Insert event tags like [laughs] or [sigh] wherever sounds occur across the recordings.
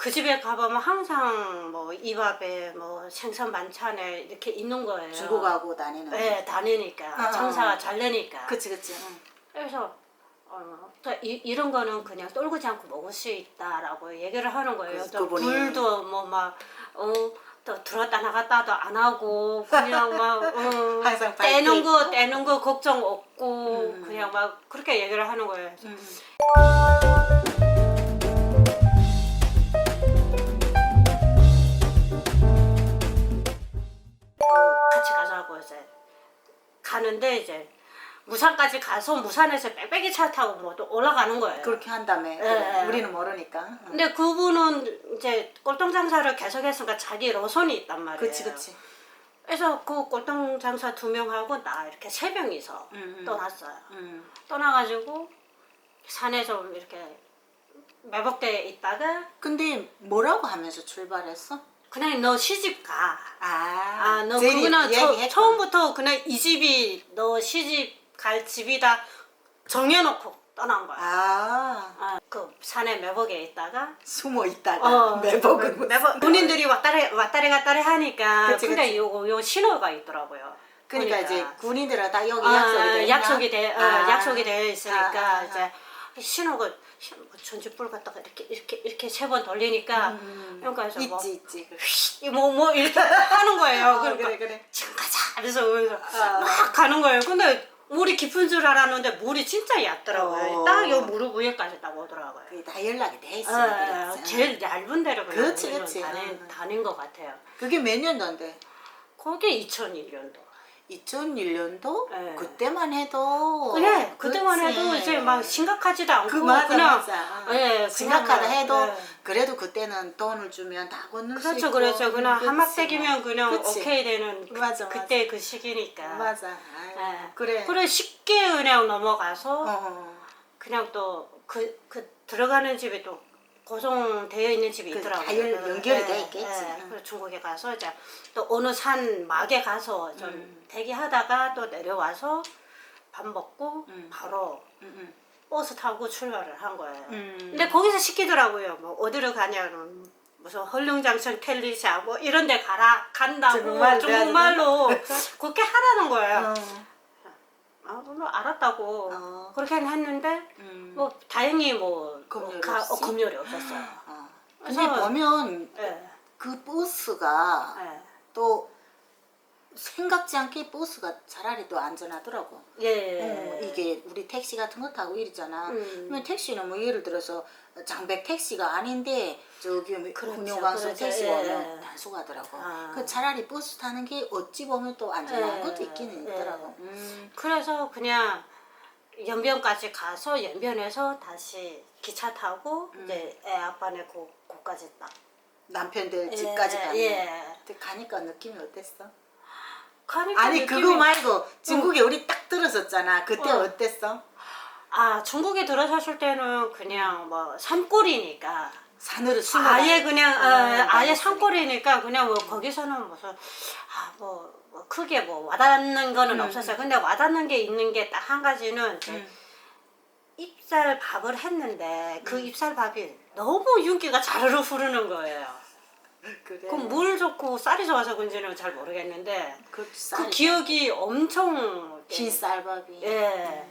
그 집에 가보면 항상 뭐 이밥에 뭐 생선 반찬에 이렇게 있는 거예요. 주고 가고 다니는. 네, 다니니까 아, 장사가 아. 잘 되니까. 그치 그치. 응. 그래서 어, 또 이, 이런 거는 그냥 떨구지 않고 먹을 수 있다라고 얘기를 하는 거예요. 그- 또 그분이. 불도 뭐막 어, 또 들었다 나갔다도 안 하고 그냥 막 어, [laughs] 항상 떼는 거. 떼는 거 걱정 없고 음. 그냥 막 그렇게 얘기를 하는 거예요. 응. 가는데 이제 무산까지 가서 무산에서 빽빽이 차 타고 뭐 또 올라가는 거예요. 그렇게 한다며. 예, 그래. 예. 우리는 모르니까. 응. 근데 그분은 이제 꼴통 장사를 계속했으니까 자기 로선이 있단 말이에요. 그치 그치. 그래서 그 꼴통 장사 두 명하고 나 이렇게 세 명이서 음, 음. 떠났어요. 응. 떠나가지고 산에 좀 이렇게 매복대에 있다가 근데 뭐라고 하면서 출발했어? 그냥 너 시집 가. 아, 아, 너 제일 이야기했구나. 처음부터 그냥 이 집이 너 시집 갈 집이다 정해놓고 떠난 거야. 아, 아, 그 산에 매복에 있다가 숨어 있다가 어, 매복은 매복 군인들이 왔다리 왔다리 갔다리 하니까 그치, 근데 그치. 요거 요 신호가 있더라고요. 그러니까. 이제 군인들은 다 여기 아, 약속이 돼? 약속이 돼 어, 아. 약속이 되어 있으니까 아, 아, 이제 신호가 전지불 갖다가 이렇게 이렇게 이렇게 세 번 돌리니까 음, 그러니까 그래서 뭐 있지 있지. 뭐뭐 이렇게 하는 거예요. 어, 그러니까 그래 그래. 지금 가자. 그래서 그래서 아. 막 가는 거예요. 근데 물이 깊은 줄 알았는데 물이 진짜 얕더라고요. 어. 딱요 무릎 위에까지 딱 오더라고요. 그게 다 연락이 돼 있어. 아, 그랬지. 제일 얇은 데로 그냥 그렇지, 우리는 그렇지. 다닌, 응. 다닌 것 같아요. 그게 몇 년도인데? 그게 2001년도. 2001년도? 네. 그때만 해도 그래 그때만 어, 그치. 해도 이제 막 심각하지도 않고 그 맞아 그냥 맞아. 예, 심각하다 그냥, 해도 예. 그래도 그때는 돈을 주면 다수 그렇죠 있고. 그렇죠 그냥 그치. 한막대기면 그냥 그치. 오케이 되는 그- 맞아, 그때 그 시기니까 맞아. 아유, 예. 그래. 그래 쉽게 그냥 넘어가서 어. 그냥 또 그 그 들어가는 집이 또 고정되어 있는 집이 그 있더라고요. 다 연- 그래서, 연결이 예, 돼 있겠지. 예. 응. 그래서 중국에 가서 이제 또 어느 산 막에 가서 좀 음. 대기하다가 또 내려와서 밥 먹고 음. 바로 음, 버스 타고 출발을 한 거예요. 음. 근데 거기서 시키더라고요. 뭐 어디로 가냐는 무슨 헐룡장천 텔리샤 뭐 이런 데 가라 간다고 중국말 중국말로 [laughs] 그렇게 하라는 거예요. 어. 아, 물론 알았다고 어. 그렇게는 했는데 음. 뭐 다행히 뭐 검열이 가, 어, 없이? 검열이 없었어요. 어. 근데 그래서- 보면 예. 그 버스가 예. 또 생각지 않게 버스가 차라리 또 안전하더라고. 예. 어, 이게 우리 택시 같은 거 타고 이러잖아. 음. 그러면 택시는 뭐 예를 들어서 장백 택시가 아닌데 저기 뭐 그렇죠, 운영방송 그렇죠. 택시가 예. 오면 단속하더라고. 아. 그 차라리 버스 타는 게 어찌 보면 또 안전한 예. 것도 있기는 예. 있더라고. 음. 그래서 그냥 연변까지 가서 연변에서 다시 기차 타고 음. 이제 애 아빠네 고, 고까지 딱 남편들 예, 집까지 가는. 예. 근데 가니까 느낌이 어땠어? 가니까 아니 느낌이- 그거 말고 중국에 우리 딱 들었었잖아. 그때 어. 어. 땠어 아 중국에 들어섰을 때는 그냥 뭐 산골이니까 산으로 숨어. 아예 그냥 어, 아예 다녔으니까. 산골이니까 그냥 뭐 거기서는 무슨 아 뭐 뭐 크게 뭐 와닿는 거는 음. 없었어요. 근데 와닿는 게 있는 게 딱 한 가지는 이제 음. 입살 밥을 했는데 그 음. 입살 밥이 너무 윤기가 자르르 흐르는 거예요. 그래. 그럼 물 좋고 쌀이 좋아서 그런지는 잘 모르겠는데 그, 그 쌀, 기억이 엄청 흰 쌀밥이. 예.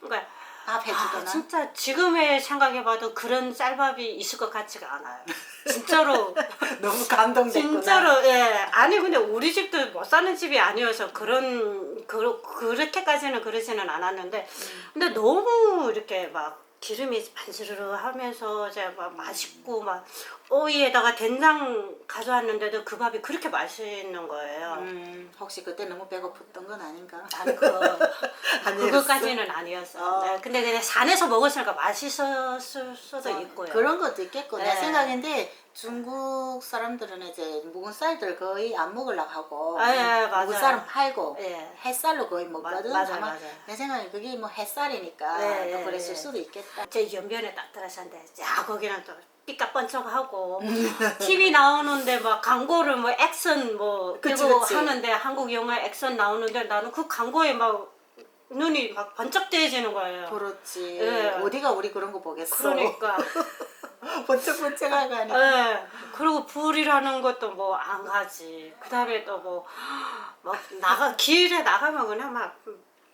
그러니까 밥 아, 해주거나. 진짜 지금에 생각해봐도 그런 쌀밥이 있을 것 같지가 않아요. 진짜로. [laughs] 너무 감동됐구나. 진짜로 예. 아니 근데 우리 집도 못 사는 집이 아니어서 그런 그, 그렇게까지는 그러지는 않았는데 근데 너무 이렇게 막 기름이 반스르르 하면서 이제 막 맛있고 막 오이에다가 된장 가져왔는데도 그 밥이 그렇게 맛있는 거예요. 음, 혹시 그때 너무 배고팠던 건 아닌가? 아니 그 [laughs] 아니었어? 그거까지는 아니었어요. 어. 네, 근데 그냥 산에서 먹었으니까 맛있었을 수도 있고요. 아, 그런 것도 있겠고 내 네. 생각인데 중국 사람들은 이제 묵은 쌀들 거의 안 먹으려고 하고 아, 예, 맞아요. 묵은 쌀은 팔고 예. 햇살로 거의 먹거든 마- 맞아요, 아마 맞아요. 내 생각에 그게 뭐 햇살이니까 네, 또 예, 그랬을 예. 수도 있겠다 제 연변에 딱 들어섰는데 야 거기는 또 삐까뻔쩍하고 음. [laughs] TV 나오는데 막 광고를 뭐 액션 뭐 그치, 이거 그치. 하는데 한국 영화 액션 나오는데 나는 그 광고에 막 눈이 막 번쩍 뜨여지는 거예요. 그렇지 예. 어디가 우리 그런 거 보겠어 그러니까 [laughs] 번쩍번쩍하고 하네. 예. 그리고 불이라는 것도 뭐 안 가지. 그 다음에 또 뭐, 막 나가, 길에 나가면 그냥 막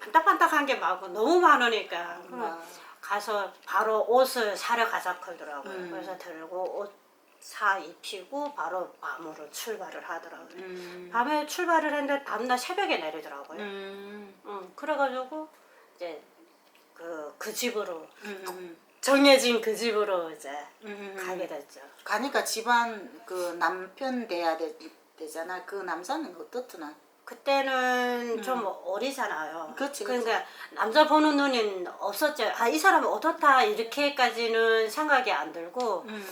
반딱반딱한 게 막 너무 많으니까. 그러면 가서 바로 옷을 사려 가자 그러더라고요. 음. 그래서 들고 옷 사 입히고 바로 밤으로 출발을 하더라고요. 음. 밤에 출발을 했는데 다음날 새벽에 내리더라고요. 음. 응, 그래가지고 이제 그, 그 집으로 음. 음. 정해진 그 집으로 이제 음. 가게 됐죠. 가니까 집안 그 남편 돼야 되, 되잖아. 그 남자는 어떻더나? 그때는 좀 어리잖아요. 음. 그치, 그러니까 남자 보는 눈은 없었죠. 아, 이 사람은 어떻다 이렇게까지는 생각이 안 들고 음.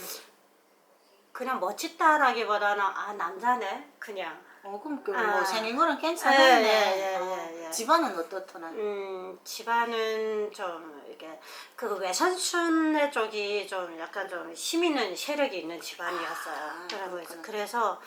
그냥 멋지다라기보다는 아 남자네 그냥. 어 그럼 그 아. 뭐 생긴 거는 예, 괜찮네. 예, 예, 어. 예, 예. 집안은 어떻더나? 음 집안은 좀 이렇게 그 외삼촌네 쪽이 좀 약간 좀 힘 있는 세력이 있는 집안이었어요. 아, 그래서 그렇구나. 그래서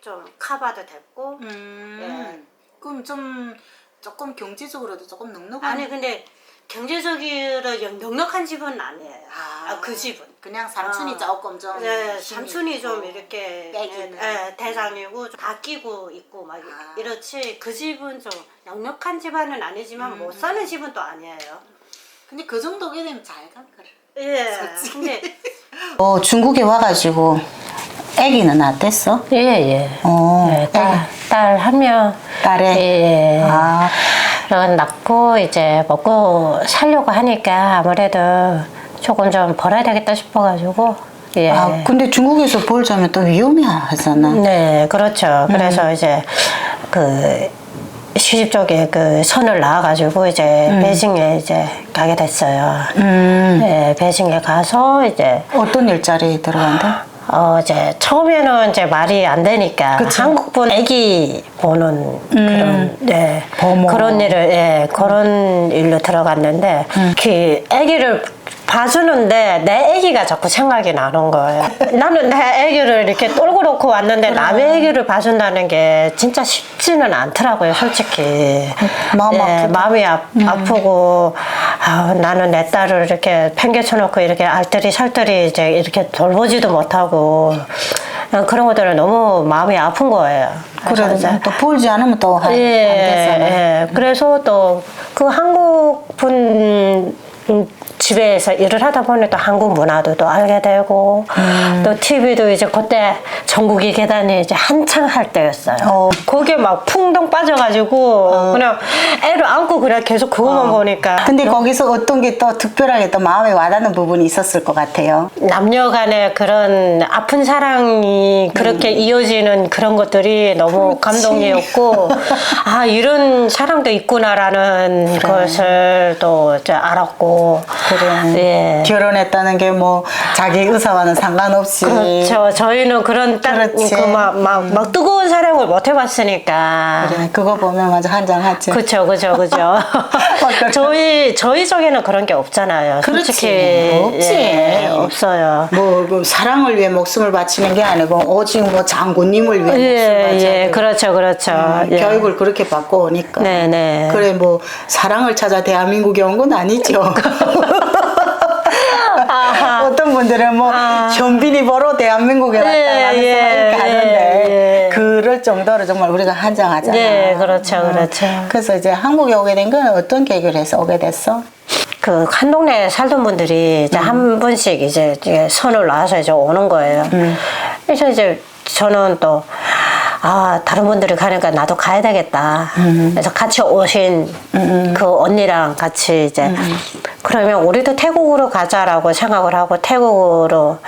좀 커버도 됐고 음. 그럼 좀 조금 경제적으로도 조금 넉넉한. 아니 근데 경제적으로 영- 넉넉한 집은 아니에요. 아. 아, 그 집은. 그냥 삼촌이 아. 조금 좀. 네, 힘이 삼촌이 좀 있고. 이렇게 빼기는. 예, 예, 대장이고 좀 아끼고 있고 막 아. 이렇지 그 집은 좀 넉넉한 집안은 아니지만 음. 못 사는 집은 또 아니에요. 근데 그 정도게 되면 잘간 거를. 예. 솔직히. 근데 [laughs] 어 중국에 와가지고 아기는 어땠어? 예, 예. 어. 예, 딸, 딸 한 명. 딸에. 예, 예. 아. 그리고 낳고 이제 먹고 살려고 하니까 아무래도 조금 좀 벌어야 되겠다 싶어가지고. 예. 아 근데 중국에서 벌자면 또 위험해 하잖아. 네, 그렇죠. 그래서 이제 그 시집 쪽에 그 선을 나와가지고 이제 베이징에 이제 가게 됐어요. 음. 네, 베이징에 가서 이제 어떤 일자리 들어간다? 어 이제 처음에는 이제 말이 안 되니까 그치. 한국분 아기 보는 그런 네 보모. 그런 일을 예 그런 일로 들어갔는데 그 아기를 봐주는데 내 아기가 자꾸 생각이 나는 거예요. 나는 내 아기를 이렇게 떨고 놓고 왔는데 남의 아기를 봐준다는 게 진짜 쉽지는 않더라고요, 솔직히. 마음 예, 아프다. 마음이 아, 아프고 아, 나는 내 딸을 이렇게 팽개쳐놓고 이렇게 알뜰히 살뜰히 이제 이렇게 돌보지도 못하고 그냥 그런 것들은 너무 마음이 아픈 거예요. 그래서 그래 이제 또 벌지 않으면 또안 예, 되잖아. 예. 그래서 또 그 한국 분 집에서 일을 하다 보니 또 한국 문화도 또 알게 되고 음. 또 TV도 이제 그때 전국이 계단이 이제 한창 할 때였어요. 어. 거기에 막 풍덩 빠져가지고 그냥 애를 안고 그냥 계속 그것만 보니까 근데 거기서 어떤 게 또 특별하게 또 마음에 와닿는 부분이 있었을 것 같아요. 남녀 간의 그런 아픈 사랑이 그렇게 이어지는 그런 것들이 너무 감동이었고 [laughs] 아 이런 사랑도 있구나라는 것을 또 이제 알았고 그래. 예. 결혼했다는 게 뭐 자기 의사와는 상관없이 그렇죠. 저희는 그런. 딱그막막 막 뜨거운 사랑을 못 해봤으니까. 그래, 그거 보면 맞아 한장 하지. 그쵸, 그죠, 그죠. 그래. 저희, 저희 쪽에는 그런 게 없잖아요. 그렇지. 솔직히. 없지. 예, 없어요. 뭐, 그 사랑을 위해 목숨을 바치는 게 아니고 오직 뭐 장군님을 위해 목숨을 예, 바쳐. 예, 그렇죠, 그렇죠. 음, 예. 교육을 그렇게 받고 오니까. 네, 네. 그래 뭐 사랑을 찾아 대한민국에 온 건 아니죠. [laughs] 분들은 뭐 아. 현빈이 보러 대한민국에 왔다 예, 하면서 예, 하는데 예, 예. 그럴 정도로 정말 우리가 한장하잖아. 네, 그렇죠, 그렇죠. 그래서 이제 한국에 오게 된 건 어떤 계기를 해서 오게 됐어? 그 한 동네에 살던 분들이 이제 한 분씩 이제 선을 놔서 이제 오는 거예요. 그래서 이제 저는 또 아, 다른 분들이 가니까 나도 가야 되겠다. 그래서 같이 오신 그 언니랑 같이 이제 그러면 우리도 태국으로 가자라고 생각을 하고 태국으로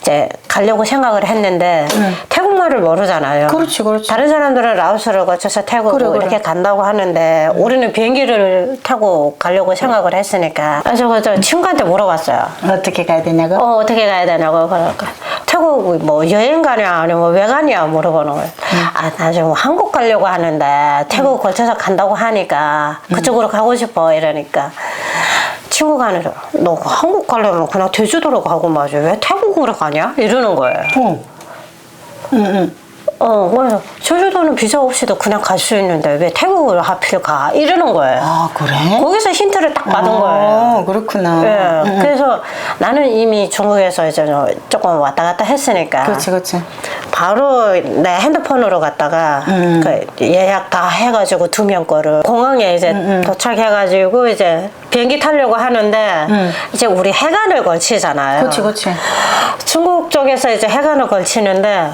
이제 가려고 생각을 했는데 태국말을 모르잖아요. 그렇지, 그렇지. 다른 사람들은 라오스를 거쳐서 태국으로 그래, 그래. 이렇게 간다고 하는데 우리는 비행기를 타고 가려고 생각을 했으니까 그래서 그저 친구한테 물어봤어요. 어떻게 가야 되냐고? 어, 어떻게 가야 되냐고. 그러니까 태국 뭐 여행 가냐 아니면 왜 가냐 물어보는 거예요. 아, 나 지금 한국 가려고 하는데 태국 거쳐서 간다고 하니까 그쪽으로 가고 싶어 이러니까 친구가 아니라 너 한국 가려면 그냥 제주도로 가고 말지 왜 태국으로 가냐 이러는 거예요. 어. 응, 응. 어, 그래서 제주도는 비자 없이도 그냥 갈 수 있는데 왜 태국으로 하필 가? 이러는 거예요. 아 그래? 거기서 힌트를 딱 받은 거예요. 어, 그렇구나. 예, 그래서 나는 이미 중국에서 이제 조금 왔다 갔다 했으니까 그렇지 그렇지. 바로 내 핸드폰으로 갔다가 음. 그 예약 다 해가지고 두 명 거를 공항에 이제 음, 도착해가지고 이제 비행기 타려고 하는데 이제 우리 해관을 걸치잖아요. 음. 그렇지 그렇지. 중국 쪽에서 이제 해관을 걸치는데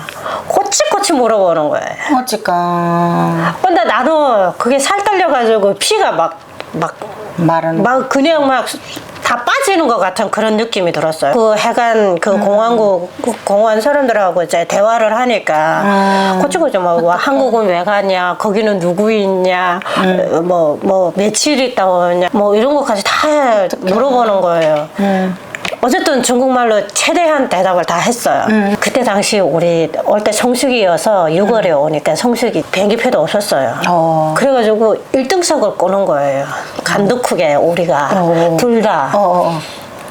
꼬치꼬치 물어보는 거예요. 어찌까 근데 나도 그게 살 떨려가지고 피가 막 막, 말은 막 그냥 막 다 빠지는 것 같은 그런 느낌이 들었어요. 그 해관 그 음. 공항국 그 공항 사람들하고 이제 대화를 하니까 음. 고치고치 뭐, 뭐 한국은 왜 가냐, 거기는 누구 있냐, 음. 뭐뭐 며칠 있다 오냐, 뭐 이런 것까지 다 물어보는 거예요. 음. 어쨌든 중국말로 최대한 대답을 다 했어요. 음. 그때 당시 우리 올 때 성수기여서 6월에 오니까 성수기 비행기표도 없었어요. 어. 그래가지고 1등석을 꼬는 거예요. 간두크게 우리가 어. 둘 다. 어, 어, 어.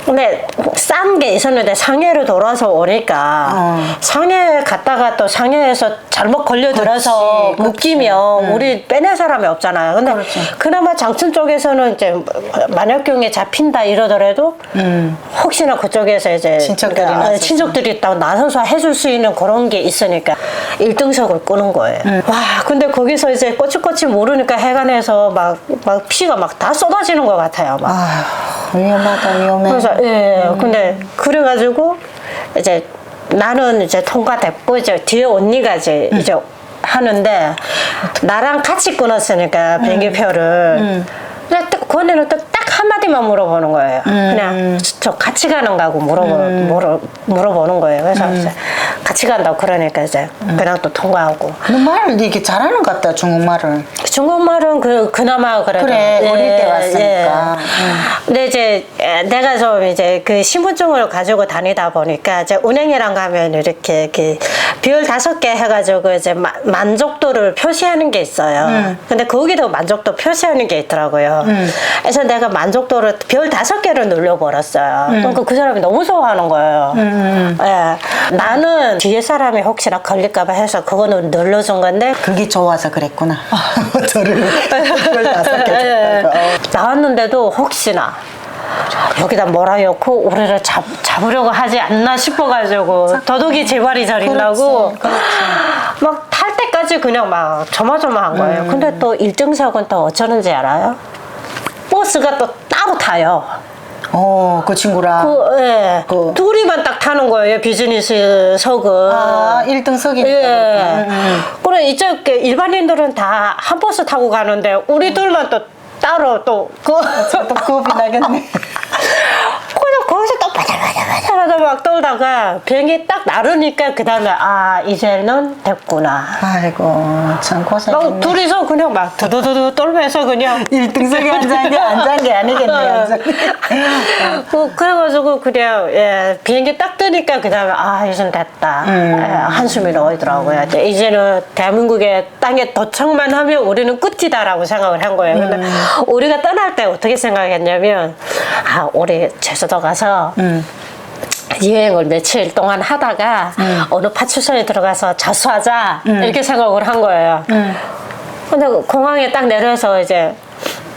근데 싼 게 있었는데 상해로 돌아서 오니까 어. 상해 갔다가 또 상해에서 잘못 걸려들어서 그렇지, 묶이면 우리 빼낼 사람이 없잖아요. 근데 그렇지. 그나마 장춘 쪽에서는 이제 만약경에 잡힌다 이러더라도 음. 혹시나 그쪽에서 이제 친척들이 그러니까. 친척들이 있다고 나서서 해줄 수 있는 그런 게 있으니까 1등석을 끄는 거예요. 음. 와, 근데 거기서 이제 꼬치꼬치 모르니까 해관에서 막, 막 피가 막 다 쏟아지는 것 같아요. 막. 아휴 위험하다 위험해. 그래서 예, 근데 그래가지고 이제 나는 이제 통과됐고 이제 뒤에 언니가 이제 이제 하는데 나랑 같이 끊었으니까 비행기표를. 근데 또그 언니는 또 딱 한마디만 물어보는 거예요. 그냥 저 같이 가는 가고 물어보, 물어, 물어보는 거예요. 그래서 이제 같이 간다고 그러니까 이제 그냥 또 통과하고. 너 말을 이렇게 잘하는 것 같다 중국말을. 중국말은 그, 그나마 그래도. 그래, 어릴 때 왔으니까. 근데 이제 에, 내가 좀 이제 그 신분증을 가지고 다니다 보니까 이제 은행이랑 가면 이렇게 그 비율 다섯 개 해가지고 이제 마- 만족도를 표시하는 게 있어요. 음. 근데 거기도 만족도 표시하는 게 있더라고요. 그래서 내가 만족도를 별 다섯 개를 눌려버렸어요. 음. 그러니까 그 사람이 너무 좋아하는 거예요. 예. 나는 뒤에 사람이 혹시나 걸릴까봐 해서 그거는 눌러준 건데 그게 좋아서 그랬구나. [laughs] 저를 그걸 다섯 개 예. 줬다고. 나왔는데도 혹시나 여기다 뭐라 넣고 우리를 잡, 잡으려고 하지 않나 싶어가지고 더더욱이 제발이 저린다고 그렇지, 그렇지. 막 탈 때까지 그냥 막 조마조마한 거예요. 음. 근데 또 1등석은 또 어쩌는지 알아요? 버스가 또 따로 타요. 어, 그 친구랑. 그, 예. 그- 둘이만 딱 타는 거예요. 비즈니스 석은. 아, 1등석이니까. 예. 그래 이쪽 그 일반인들은 다 한 버스 타고 가는데 우리들만 또 따로 또 그. [laughs] 또 겁이 나겠네. [laughs] 그래서 거기서 또 바자바자바자바자 막 떨다가 비행기 딱 나르니까 그 다음에 아 이제는 됐구나. 아이고, 참막 고생했네. 둘이서 그냥 막 두두두두 떨면서 그냥 [laughs] 1등석에 앉은 게 앉은 게 아니겠네. 앉은 게. 그, 그래가지고 그냥 예, 비행기 딱 뜨니까 그 다음에 아 이젠 됐다 음. 예, 한숨이 나오더라고요 이제 이제는 대한민국의 땅에 도착만 하면 우리는 끝이다라고 생각을 한 거예요 근데 음. 우리가 떠날 때 어떻게 생각했냐면 아 우리 제주도 가서 음. 여행을 며칠 동안 하다가 음. 어느 파출소에 들어가서 자수하자 이렇게 생각을 한 거예요 음. 근데 공항에 딱 내려서 이제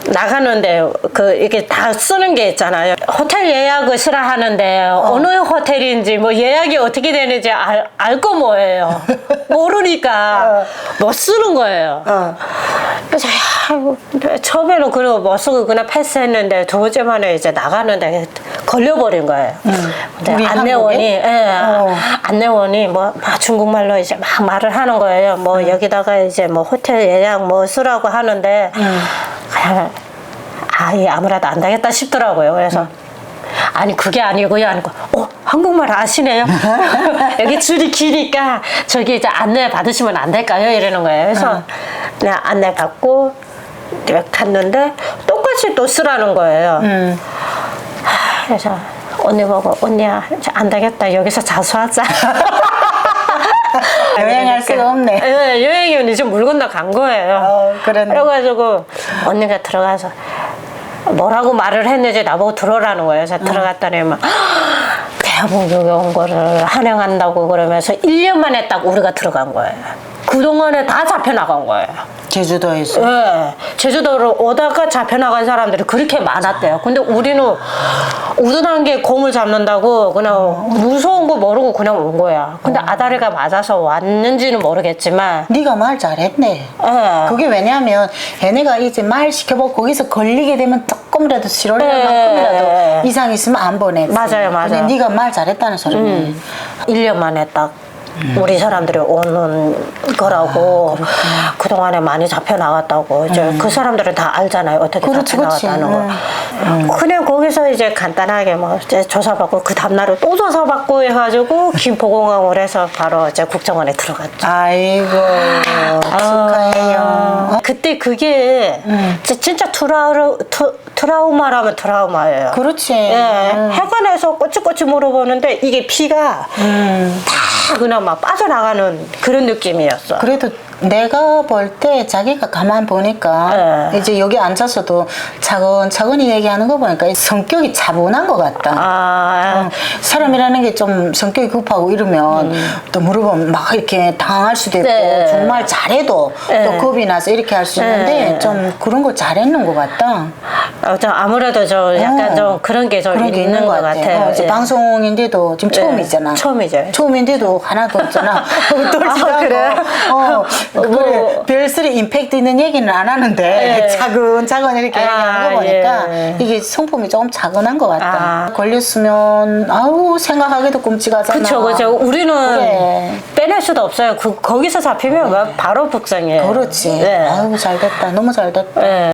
나가는데 그 이게 다 쓰는 게 있잖아요. 호텔 예약을 쓰라 하는데 어. 느 호텔인지 뭐 예약이 어떻게 되는지 알, 알거 뭐예요. [laughs] 모르니까 못 쓰는 거예요. 어. 그래서 야, 이거 처음에는 그리고 못 쓰고 그냥 패스했는데 두 번째 만에 이제 나가는데 걸려버린 거예요. 근데 우리 안내원이 한국에? 예, 어. 안내원이 뭐 막 중국말로 이제 막 말을 하는 거예요. 뭐 여기다가 이제 뭐 호텔 예약 뭐 쓰라고 하는데 그냥 아예 아무래도 안 되겠다 싶더라고요. 그래서 아니 그게 아니고요. 아니고 어 한국말 아시네요. [laughs] [laughs] 여기 줄이 기니까 저기 이제 안내 받으시면 안 될까요? 이러는 거예요. 그래서 그냥 안내 받고 내가 갔는데 똑같이 또 쓰라는 거예요. 음. 그래서 언니 보고 언니야 안 되겠다 여기서 자수하자. [laughs] 여행할 수가 없네. 예, 여행이 이제 물 건너 간 거예요. 어, 그러네. 그래가지고 언니가 들어가서 뭐라고 말을 했는지 나보고 들어라는 거예요. 그래서 들어갔더니 막 대한민국에 온 거를 환영한다고 그러면서 1년 만에 딱 우리가 들어간 거예요. 그동안에 다 잡혀나간 거예요. 제주도에서. 예, 제주도로 오다가 잡혀나간 사람들이 그렇게 많았대요. 근데 우리는 우둔한 게 공을 잡는다고 그냥 무서운 거 모르고 그냥 온 거야. 근데 아다리가 맞아서 왔는지는 모르겠지만, 네가 말 잘했네. 예. 그게 왜냐면 얘네가 이제 말 시켜보고 거기서 걸리게 되면 조금이라도 네. 실효력만큼이라도 이상 있으면 안 보내지. 맞아요, 맞아요. 근데 네가 말 잘했다는 소리네. 음, 1년 만에 딱 우리 사람들이 오는 거라고 그 동안에 많이 잡혀 나갔다고 이제 그 사람들은 다 알잖아요 어떻게 음. 그렇지, 그렇지. 잡혀나갔다는 거 그냥 거기서 이제 간단하게 뭐 이제 조사받고 그 다음날에 또 조사받고 해가지고 김포공항을 해서 바로 이제 국정원에 들어갔죠 아이고 축하해요. 아, 그때 그게 지- 진짜 트라우, 트, 트라우마라면 트라우마예요 그렇지. 예, 음. 해관에서 꼬치꼬치 물어보는데 이게 피가 음. 다 그냥 막 빠져나가는 그런 느낌이었어. 그래도 내가 볼 때 자기가 가만 보니까 네. 이제 여기 앉아서도 차근차근히 얘기하는 거 보니까 성격이 차분한 것 같다. 아, 어, 사람이라는 게 좀 성격이 급하고 이러면 또 물어보면 막 이렇게 당할 수도 있고 음. 네. 정말 잘해도 네. 또 겁이 나서 이렇게 할 수 있는데 네. 좀 그런 거 잘했는 것 같다. 어, 좀 아무래도 좀 약간 어. 좀 그런 게좀 그런 게 있는, 것 같아요. 어, 이제 예. 방송인데도 지금 네. 처음이잖아. 처음이죠. 처음인데도 하나도 없잖아. [laughs] 아. 그래요? 어, 그래. 뭐. 별스리 임팩트 있는 얘기는 안 하는데 네. 차근차근 이렇게 아, 얘기하는 거 보니까 예. 이게 성품이 조금 차근한 것 같다. 아. 걸렸으면 아우 생각하기도 끔찍하잖아. 그쵸, 그쵸. 우리는 그래. 빼낼 수도 없어요. 그, 거기서 잡히면 막 바로 북상이에요. 그렇지. 네. 아유 잘 됐다. 너무 잘 됐다. 네.